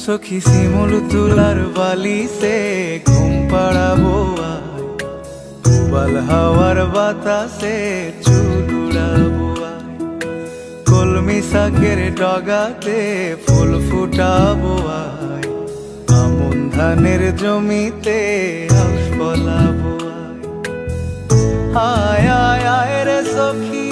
সখী শিমুল তুলার বালি সে ঘুম পাড়াবো উবাল হাওয়ার বাতাসে চুলুড়াবো আয় কলমি শাকের ডগাতে ফুল ফুটাবো আয় আমন ধানের জমিতে আউশ ফলাবো আয় আয় আয় রে সখী।